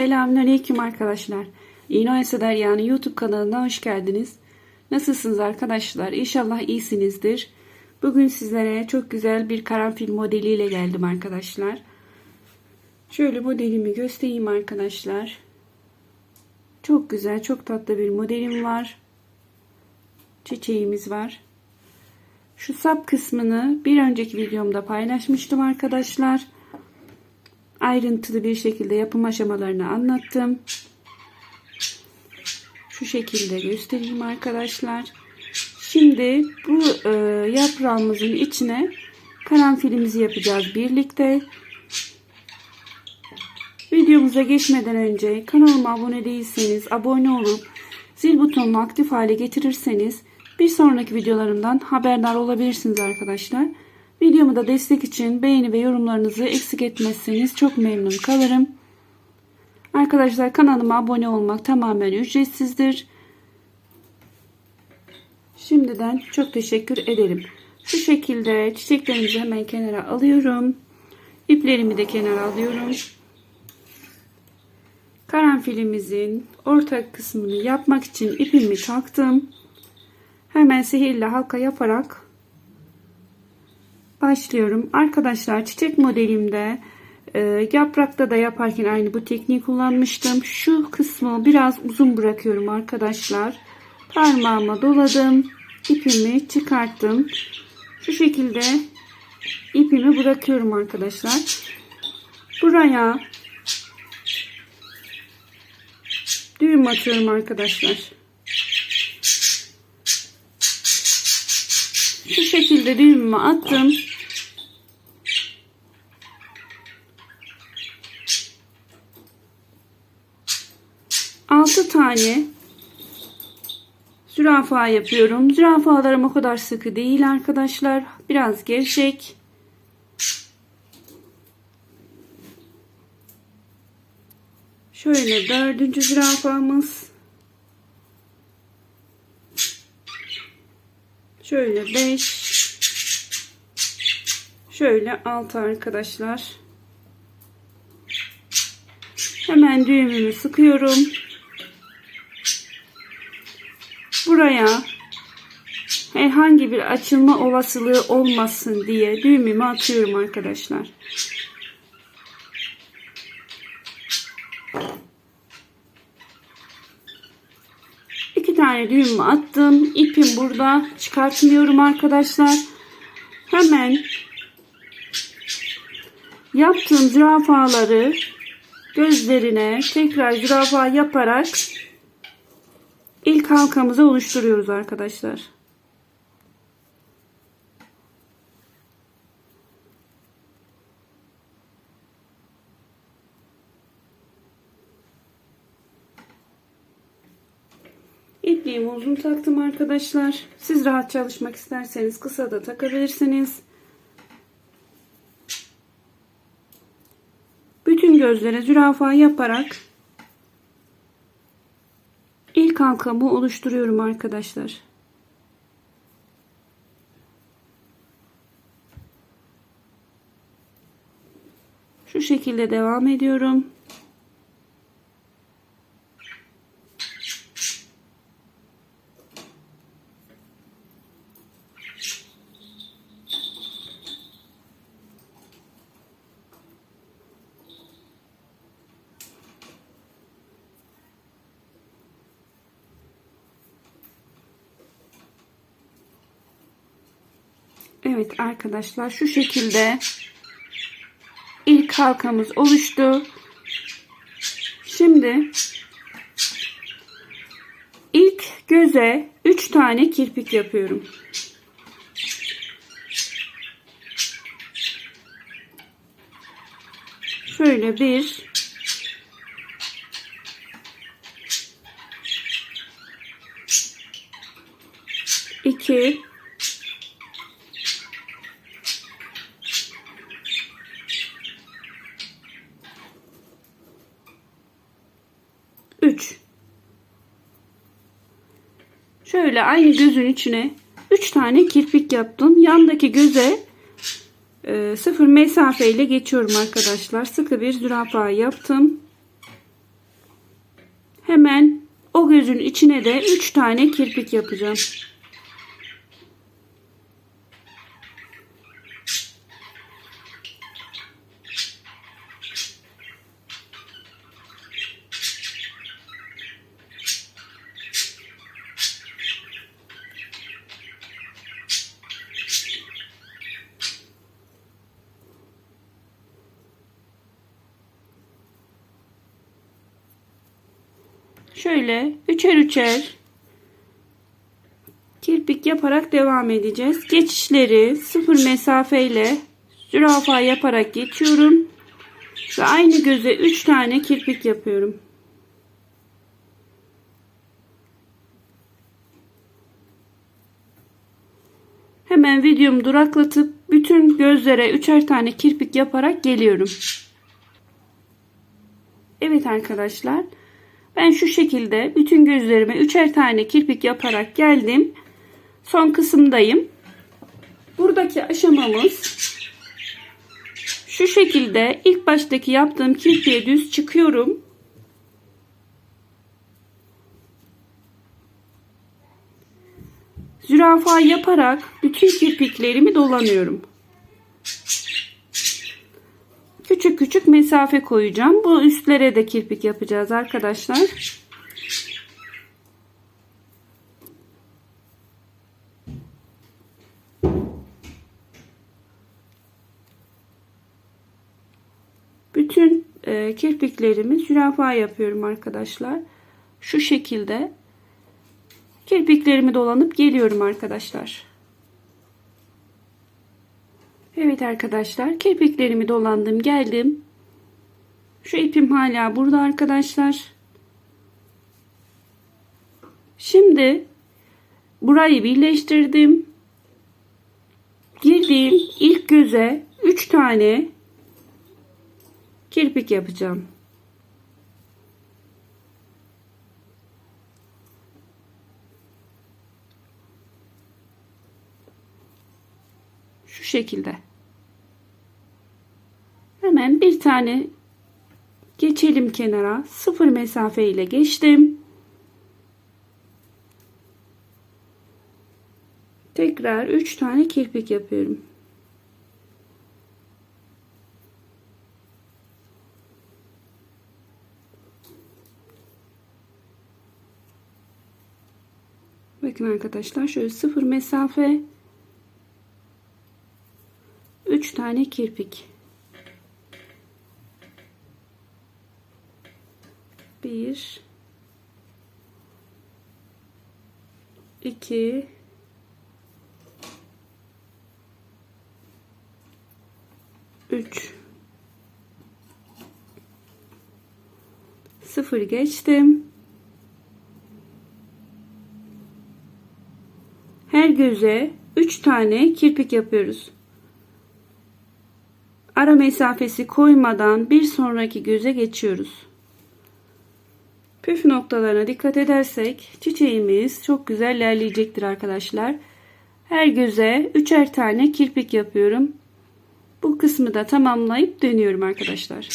Selamünaleyküm arkadaşlar. İğne Eser yani YouTube kanalına hoş geldiniz. Nasılsınız arkadaşlar? İnşallah iyisinizdir. Bugün sizlere çok güzel bir karanfil modeliyle geldim arkadaşlar. Şöyle modelimi göstereyim arkadaşlar. Çok güzel, çok tatlı bir modelim var. Çiçeğimiz var. Şu sap kısmını bir önceki videomda paylaşmıştım arkadaşlar ayrıntılı bir şekilde yapım aşamalarını anlattım. Şu şekilde göstereyim arkadaşlar. Şimdi bu e, yaprağımızın içine karanfilimizi yapacağız birlikte. Videomuza geçmeden önce kanalıma abone değilseniz abone olup zil butonunu aktif hale getirirseniz bir sonraki videolarımdan haberdar olabilirsiniz arkadaşlar. Videomu da destek için beğeni ve yorumlarınızı eksik etmezseniz çok memnun kalırım. Arkadaşlar kanalıma abone olmak tamamen ücretsizdir. Şimdiden çok teşekkür ederim. Şu şekilde çiçeklerimizi hemen kenara alıyorum. İplerimi de kenara alıyorum. Karanfilimizin orta kısmını yapmak için ipimi taktım. Hemen sihirli halka yaparak başlıyorum. Arkadaşlar çiçek modelimde e, yaprakta da yaparken aynı bu tekniği kullanmıştım. Şu kısmı biraz uzun bırakıyorum arkadaşlar. Parmağıma doladım. ipimi çıkarttım. Şu şekilde ipimi bırakıyorum arkadaşlar. Buraya düğüm atıyorum arkadaşlar. Şu şekilde düğümümü attım. Altı tane zürafa yapıyorum. Zürafalarım o kadar sıkı değil arkadaşlar. Biraz gevşek. Şöyle dördüncü zürafamız. Şöyle 5 Şöyle 6 arkadaşlar. Hemen düğümümü sıkıyorum. Buraya herhangi bir açılma olasılığı olmasın diye düğümümü atıyorum arkadaşlar. İki tane düğümü attım. İpim burada. Çıkartmıyorum arkadaşlar. Hemen yaptığım zürafaları gözlerine tekrar zürafa yaparak ilk halkamızı oluşturuyoruz arkadaşlar. İpliğimi uzun taktım arkadaşlar. Siz rahat çalışmak isterseniz kısa da takabilirsiniz. Bütün gözlere zürafa yaparak ilk halkamı oluşturuyorum arkadaşlar. Şu şekilde devam ediyorum. Evet arkadaşlar şu şekilde ilk halkamız oluştu. Şimdi ilk göze 3 tane kirpik yapıyorum. Şöyle bir iki 3 şöyle aynı gözün içine 3 tane kirpik yaptım. Yandaki göze e, sıfır mesafeyle geçiyorum arkadaşlar. Sıkı bir zürafa yaptım. Hemen o gözün içine de 3 tane kirpik yapacağım. Şöyle üçer üçer kirpik yaparak devam edeceğiz. Geçişleri sıfır mesafeyle zürafa yaparak geçiyorum. Ve aynı göze 3 tane kirpik yapıyorum. Hemen videomu duraklatıp bütün gözlere üçer tane kirpik yaparak geliyorum. Evet arkadaşlar. Ben şu şekilde bütün gözlerime üçer tane kirpik yaparak geldim. Son kısımdayım. Buradaki aşamamız şu şekilde ilk baştaki yaptığım kirpiğe düz çıkıyorum. Zürafa yaparak bütün kirpiklerimi dolanıyorum. Küçük küçük mesafe koyacağım. Bu üstlere de kirpik yapacağız arkadaşlar. Bütün e, kirpiklerimi zürafa yapıyorum arkadaşlar. Şu şekilde kirpiklerimi dolanıp geliyorum arkadaşlar. Evet arkadaşlar kirpiklerimi dolandım geldim. Şu ipim hala burada arkadaşlar. Şimdi burayı birleştirdim. Girdiğim ilk göze 3 tane kirpik yapacağım. Şu şekilde. Hemen bir tane geçelim kenara. Sıfır mesafe ile geçtim. Tekrar 3 tane kirpik yapıyorum. Bakın arkadaşlar şöyle sıfır mesafe 3 tane kirpik. 1 2 3 0 geçtim. Her göze 3 tane kirpik yapıyoruz. Ara mesafesi koymadan bir sonraki göze geçiyoruz. Püf noktalarına dikkat edersek çiçeğimiz çok güzel ilerleyecektir arkadaşlar. Her göze üçer tane kirpik yapıyorum. Bu kısmı da tamamlayıp dönüyorum arkadaşlar.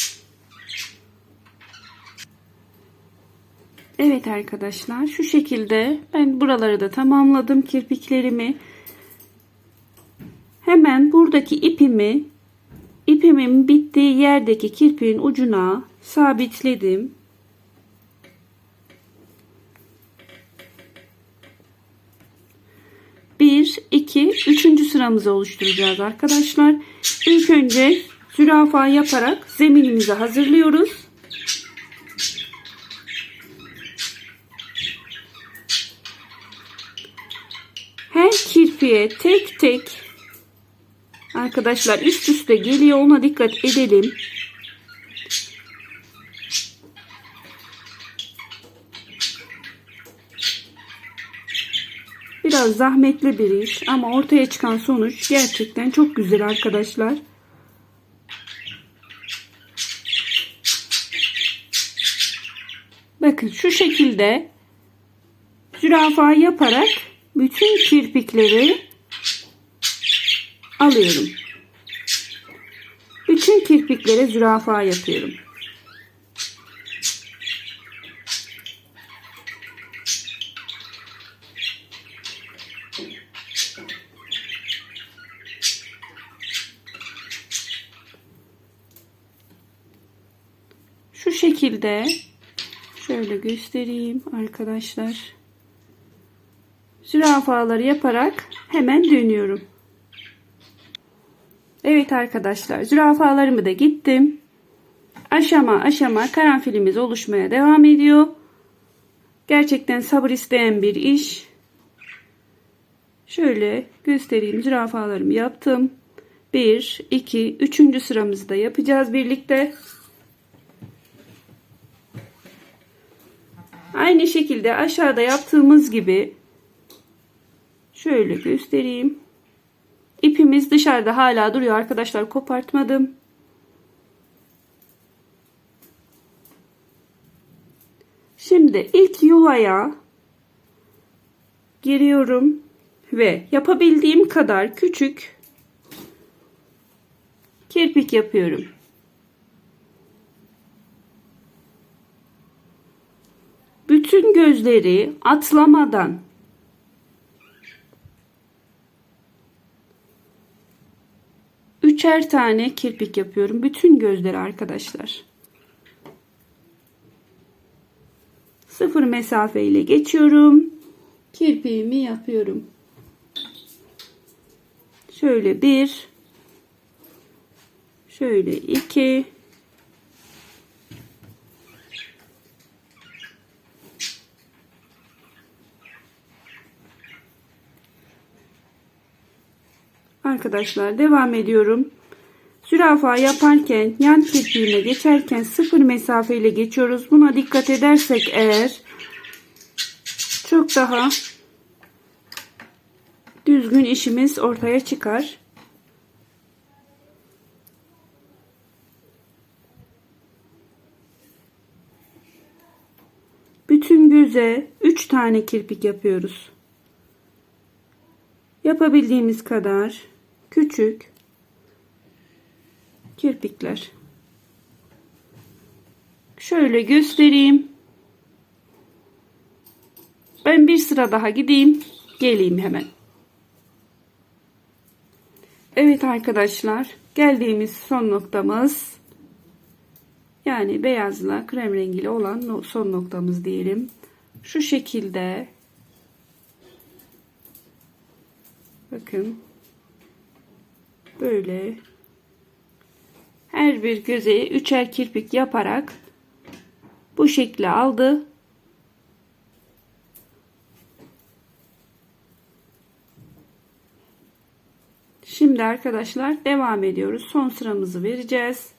Evet arkadaşlar şu şekilde ben buraları da tamamladım kirpiklerimi. Hemen buradaki ipimi ipimin bittiği yerdeki kirpiğin ucuna sabitledim. Bir, iki, üçüncü sıramızı oluşturacağız arkadaşlar. İlk önce zürafa yaparak zeminimizi hazırlıyoruz. Her kirpiye tek tek arkadaşlar üst üste geliyor ona dikkat edelim. Biraz zahmetli bir iş ama ortaya çıkan sonuç gerçekten çok güzel arkadaşlar. Bakın şu şekilde zürafa yaparak bütün kirpikleri alıyorum. Bütün kirpiklere zürafa yapıyorum. Şu şekilde şöyle göstereyim arkadaşlar. Zürafaları yaparak hemen dönüyorum. Evet arkadaşlar zürafalarımı da gittim. Aşama aşama karanfilimiz oluşmaya devam ediyor. Gerçekten sabır isteyen bir iş. Şöyle göstereyim zürafalarımı yaptım. 1, 2, 3. sıramızı da yapacağız birlikte. Aynı şekilde aşağıda yaptığımız gibi şöyle göstereyim. İpimiz dışarıda hala duruyor arkadaşlar kopartmadım. Şimdi ilk yuvaya giriyorum ve yapabildiğim kadar küçük kirpik yapıyorum. Bütün gözleri atlamadan üçer tane kirpik yapıyorum. Bütün gözleri arkadaşlar. Sıfır mesafe ile geçiyorum. Kirpiğimi yapıyorum. Şöyle bir. Şöyle iki. Arkadaşlar devam ediyorum. Zürafa yaparken yan kirpiğine geçerken sıfır mesafe ile geçiyoruz. Buna dikkat edersek eğer çok daha düzgün işimiz ortaya çıkar. Bütün göze 3 tane kirpik yapıyoruz. Yapabildiğimiz kadar küçük kirpikler. Şöyle göstereyim. Ben bir sıra daha gideyim. Geleyim hemen. Evet arkadaşlar. Geldiğimiz son noktamız yani beyazla krem rengiyle olan son noktamız diyelim. Şu şekilde bakın böyle her bir göze üçer kirpik yaparak bu şekli aldı. Şimdi arkadaşlar devam ediyoruz. Son sıramızı vereceğiz.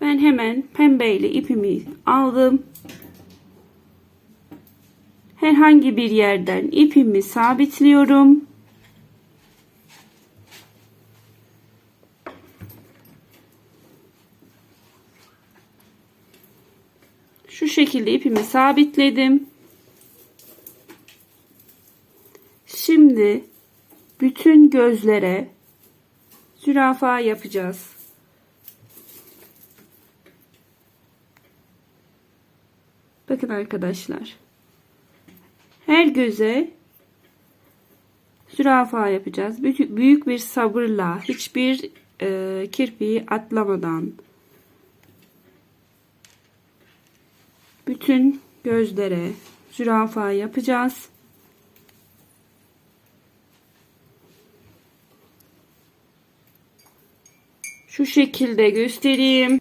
Ben hemen pembeyle ipimi aldım. Herhangi bir yerden ipimi sabitliyorum. Şu şekilde ipimi sabitledim. Şimdi bütün gözlere zürafa yapacağız. Bakın arkadaşlar. Her göze zürafa yapacağız. Büyük, bir sabırla, hiçbir e, kirpiği atlamadan bütün gözlere zürafa yapacağız. Şu şekilde göstereyim.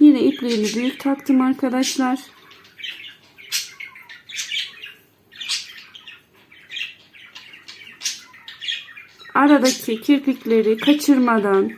Yine ipliğimi büyük taktım arkadaşlar. Aradaki kirpikleri kaçırmadan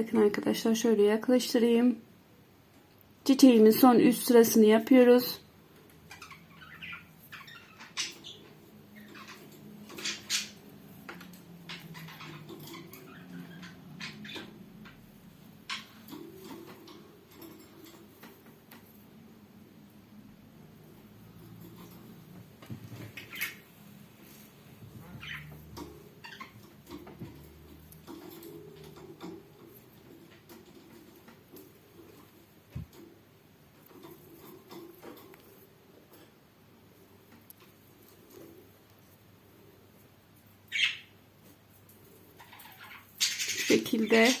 Bakın arkadaşlar şöyle yaklaştırayım. Çiçeğimin son üst sırasını yapıyoruz. Şu şekilde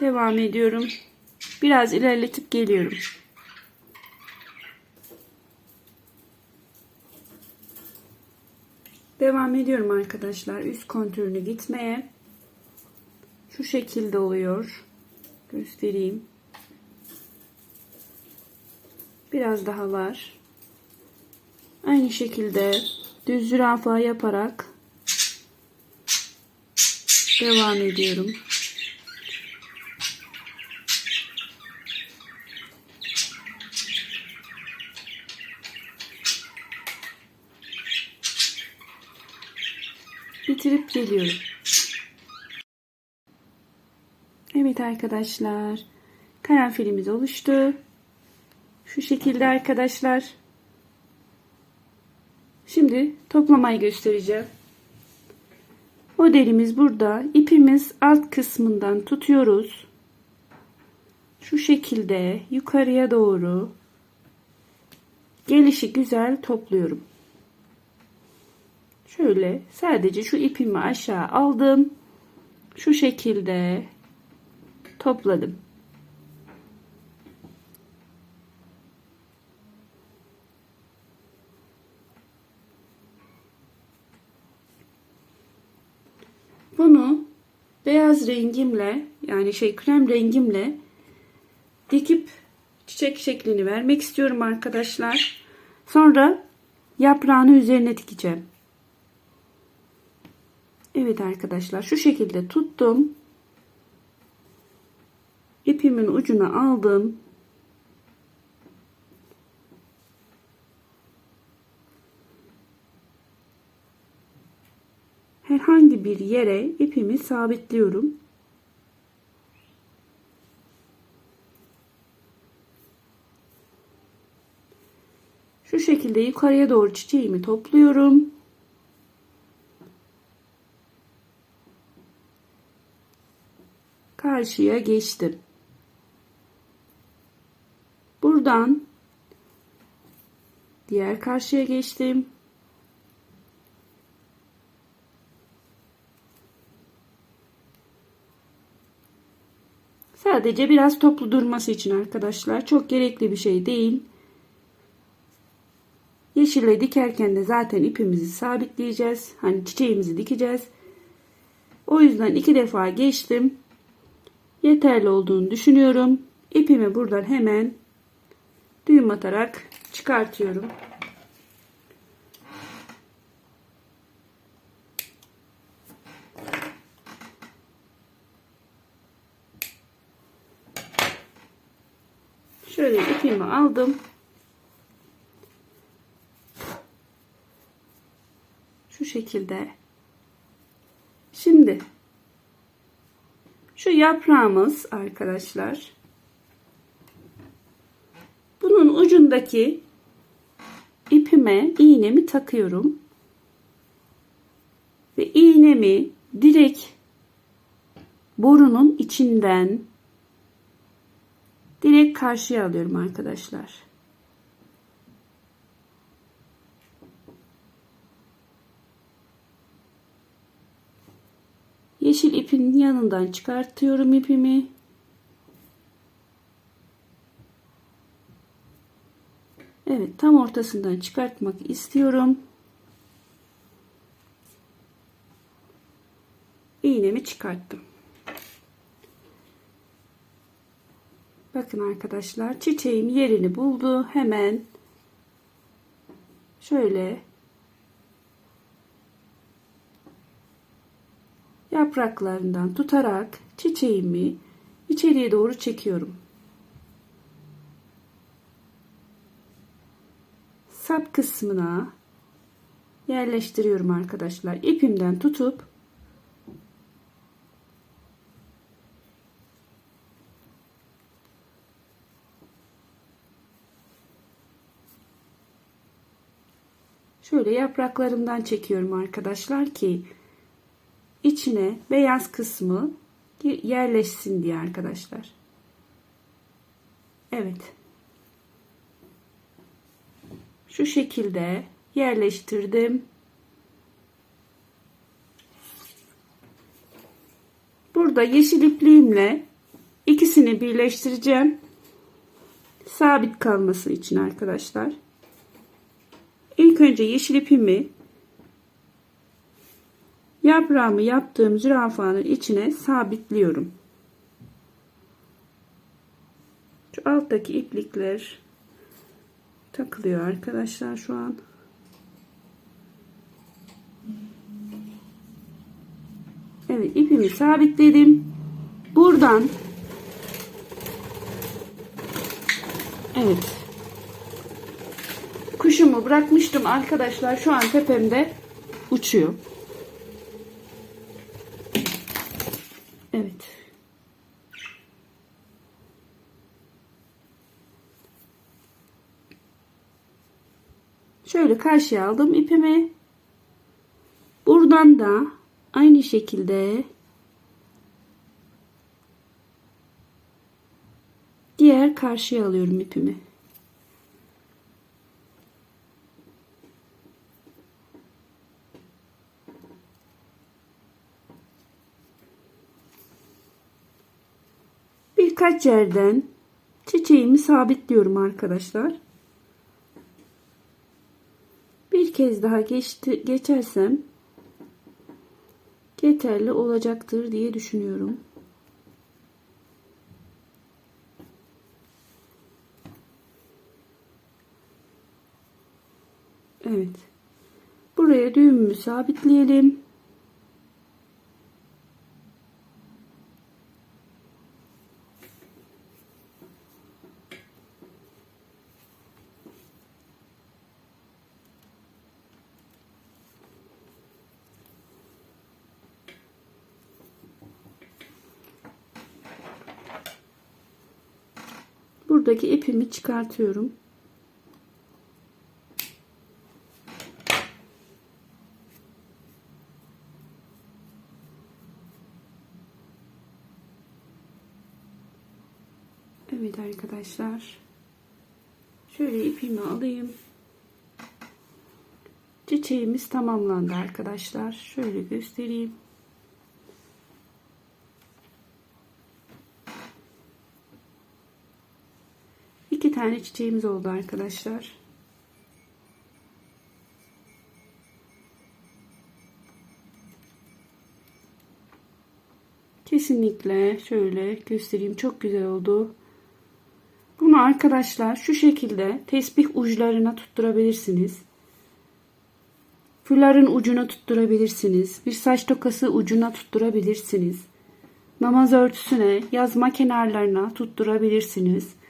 devam ediyorum. Biraz ilerletip geliyorum. Devam ediyorum arkadaşlar. Üst kontürünü gitmeye. Şu şekilde oluyor. Göstereyim. Biraz daha var. Aynı şekilde düz zürafa yaparak devam ediyorum. Geliyorum. Evet arkadaşlar. Karanfilimiz oluştu. Şu şekilde arkadaşlar. Şimdi toplamayı göstereceğim. Modelimiz burada. İpimiz alt kısmından tutuyoruz. Şu şekilde yukarıya doğru gelişi güzel topluyorum. Şöyle sadece şu ipimi aşağı aldım. Şu şekilde topladım. Bunu beyaz rengimle yani şey krem rengimle dikip çiçek şeklini vermek istiyorum arkadaşlar. Sonra yaprağını üzerine dikeceğim. Evet arkadaşlar şu şekilde tuttum. İpimin ucuna aldım. herhangi bir yere ipimi sabitliyorum. Şu şekilde yukarıya doğru çiçeğimi topluyorum. Karşıya geçtim. Buradan diğer karşıya geçtim. Sadece biraz toplu durması için arkadaşlar. Çok gerekli bir şey değil. Yeşille dikerken de zaten ipimizi sabitleyeceğiz. Hani çiçeğimizi dikeceğiz. O yüzden iki defa geçtim. Yeterli olduğunu düşünüyorum. İpimi buradan hemen düğüm atarak çıkartıyorum. Şöyle ipimi aldım. Şu şekilde. Şimdi yaprağımız arkadaşlar. Bunun ucundaki ipime iğnemi takıyorum. Ve iğnemi direkt borunun içinden direkt karşıya alıyorum arkadaşlar. Yeşil ipin yanından çıkartıyorum ipimi. Evet tam ortasından çıkartmak istiyorum. İğnemi çıkarttım. Bakın arkadaşlar çiçeğim yerini buldu. Hemen şöyle yapraklarından tutarak çiçeğimi içeriye doğru çekiyorum. Sap kısmına yerleştiriyorum arkadaşlar. İpimden tutup şöyle yapraklarından çekiyorum arkadaşlar ki içine beyaz kısmı yerleşsin diye arkadaşlar. Evet. Şu şekilde yerleştirdim. Burada yeşil ipliğimle ikisini birleştireceğim. Sabit kalması için arkadaşlar. İlk önce yeşil ipimi yaprağımı yaptığım zürafanın içine sabitliyorum. Şu alttaki iplikler takılıyor arkadaşlar şu an. Evet ipimi sabitledim. Buradan Evet. Kuşumu bırakmıştım arkadaşlar. Şu an tepemde uçuyor. Evet. Şöyle karşıya aldım ipimi. Buradan da aynı şekilde diğer karşıya alıyorum ipimi. Birkaç yerden çiçeğimi sabitliyorum arkadaşlar. Bir kez daha geçti, geçersem yeterli olacaktır diye düşünüyorum. Evet. Buraya düğümümü sabitleyelim. Buradaki ipimi çıkartıyorum. Evet arkadaşlar. Şöyle ipimi alayım. Çiçeğimiz tamamlandı arkadaşlar. Şöyle göstereyim. İki tane çiçeğimiz oldu arkadaşlar. Kesinlikle şöyle göstereyim. Çok güzel oldu. Bunu arkadaşlar şu şekilde tesbih uçlarına tutturabilirsiniz. Fuların ucuna tutturabilirsiniz. Bir saç tokası ucuna tutturabilirsiniz. Namaz örtüsüne, yazma kenarlarına tutturabilirsiniz.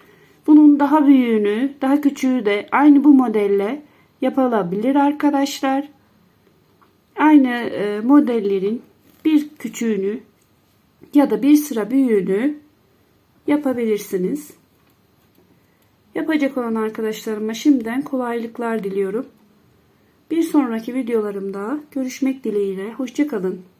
Bunun daha büyüğünü, daha küçüğü de aynı bu modelle yapılabilir arkadaşlar. Aynı e, modellerin bir küçüğünü ya da bir sıra büyüğünü yapabilirsiniz. Yapacak olan arkadaşlarıma şimdiden kolaylıklar diliyorum. Bir sonraki videolarımda görüşmek dileğiyle. Hoşçakalın.